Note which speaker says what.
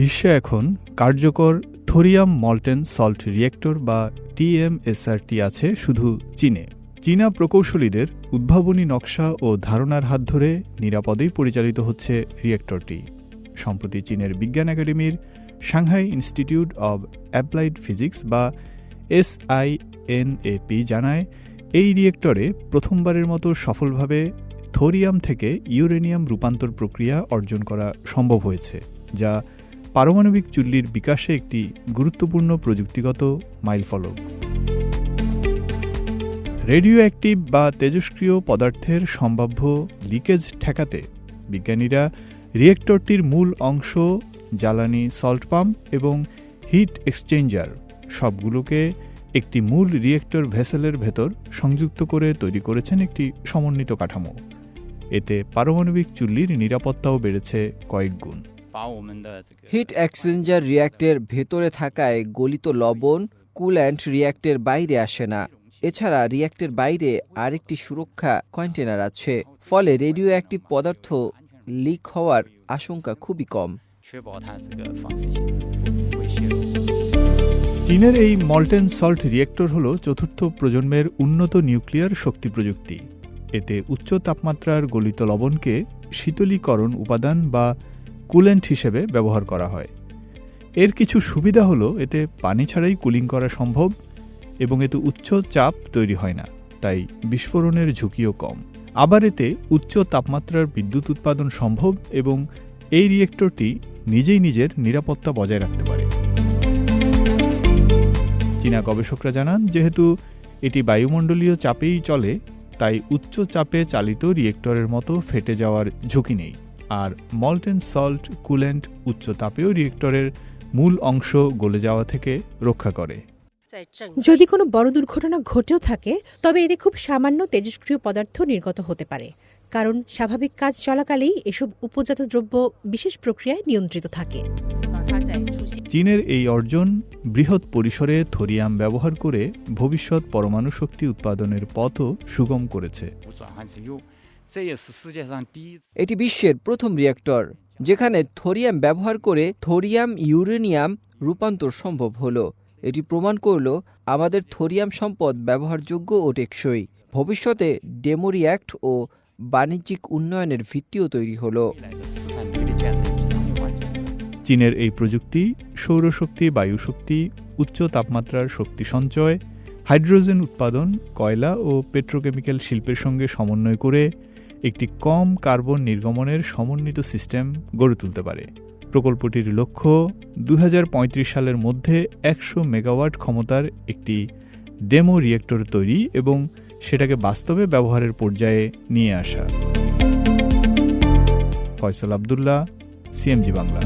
Speaker 1: বিশ্বে এখন কার্যকর থোরিয়াম মল্টেন সল্ট রিয়েক্টর বা টিএমএসআরটি আছে শুধু চীনে। চীনা প্রকৌশলীদের উদ্ভাবনী নকশা ও ধারণার হাত ধরে নিরাপদেই পরিচালিত হচ্ছে রিয়েক্টরটি। সম্প্রতি চীনের বিজ্ঞান একাডেমির Shanghai institute of applied physics বা এসআইএনএপি জানায়, এই রিয়েক্টরে প্রথমবারের মতো সফলভাবে থোরিয়াম থেকে ইউরেনিয়াম রূপান্তর প্রক্রিয়া অর্জন করা সম্ভব হয়েছে, যা পারমাণবিক চুল্লির বিকাশে একটি গুরুত্বপূর্ণ প্রযুক্তিগত মাইলফলক রেডিও অ্যাক্টিভ বা তেজস্ক্রিয় পদার্থের সম্ভাব্য লিকেজ ঠেকাতে বিজ্ঞানীরা রিয়েক্টরটির মূল অংশ, জ্বালানি সল্ট পাম্প এবং হিট এক্সচেঞ্জার সবগুলোকে একটি মূল রিয়েক্টর ভেসেলের ভেতর সংযুক্ত করে তৈরি করেছেন একটি সমন্বিত কাঠামো। এতে পারমাণবিক চুল্লির নিরাপত্তাও বেড়েছে কয়েক গুণ।
Speaker 2: হিট এক্সচেঞ্জার রিয়্যাক্টের ভেতরে থাকায় গলিত লবণ কুল্যান্ট রিয়্যাক্টের বাইরে আসে না। এছাড়া রিয়্যাক্টের বাইরে আরেকটি সুরক্ষা কন্টেনার আছে। ফলে রেডিও অ্যাক্টিভ পদার্থ লিক হওয়ার আশঙ্কা খুবই কম।
Speaker 1: চীনের এই মল্টেন সল্ট রিয়েক্টর হল চতুর্থ প্রজন্মের উন্নত নিউক্লিয়ার শক্তি প্রযুক্তি। এতে উচ্চ তাপমাত্রার গলিত লবণকে শীতলীকরণ উপাদান বা কুলেন্ট হিসেবে ব্যবহার করা হয়। এর কিছু সুবিধা হলো, এতে পানি ছাড়াই কুলিং করা সম্ভব এবং এতে উচ্চ চাপ তৈরি হয় না, তাই বিস্ফোরণের ঝুঁকিও কম। আবার এতে উচ্চ তাপমাত্রার বিদ্যুৎ উৎপাদন সম্ভব এবং এই রিয়েক্টরটি নিজেই নিজের নিরাপত্তা বজায় রাখতে পারে। চীনা গবেষকরা জানান, যেহেতু এটি বায়ুমণ্ডলীয় চাপেই চলে, তাই উচ্চ চাপে চালিত রিয়েক্টরের মতো ফেটে যাওয়ার ঝুঁকি নেই। আর মল্টেন সল্ট কুলেন্ট উচ্চ তাপীয় রিয়েক্টরের মূল অংশ গলে যাওয়া থেকে রক্ষা করে।
Speaker 3: যদি কোনো বড় দুর্ঘটনা ঘটেও থাকে তবে এতে খুব সামান্য তেজস্ক্রিয় পদার্থ নির্গত হতে পারে কারণ স্বাভাবিক কাজ চলাকালেই এসব উপজাত দ্রব্য বিশেষ প্রক্রিয়ায় নিয়ন্ত্রিত থাকে।
Speaker 1: চীনের এই অর্জন বৃহৎ পরিসরে থোরিয়াম ব্যবহার করে ভবিষ্যৎ পরমাণু শক্তি উৎপাদনের পথও সুগম করেছে।
Speaker 2: এটি বিশ্বের প্রথম রিয়েক্টর যেখানে থোরিয়াম ব্যবহার করে থোরিয়াম ইউরেনিয়াম রূপান্তর সম্ভব হলো। এটি প্রমাণ করল আমাদের থোরিয়াম সম্পদ ব্যবহারযোগ্য ও টেকসই। ভবিষ্যতে ডেমো অ্যাক্ট ও বাণিজ্যিক উন্নয়নের ভিত্তিও তৈরি হল।
Speaker 1: চীনের এই প্রযুক্তি সৌরশক্তি বায়ুশক্তি উচ্চ তাপমাত্রার শক্তি সঞ্চয় হাইড্রোজেন উৎপাদন কয়লা ও পেট্রোকেমিক্যাল শিল্পের সঙ্গে সমন্বয় করে একটি কম কার্বন নির্গমনের সমন্বিত সিস্টেম গড়ে তুলতে পারে। প্রকল্পটির লক্ষ্য দু হাজার পঁয়ত্রিশ সালের মধ্যে একশো মেগাওয়াট ক্ষমতার একটি ডেমো রিয়েক্টর তৈরি এবং সেটাকে বাস্তবে ব্যবহারের পর্যায়ে নিয়ে আসা। ফয়সাল আবদুল্লাহ, সিএমজি বাংলা।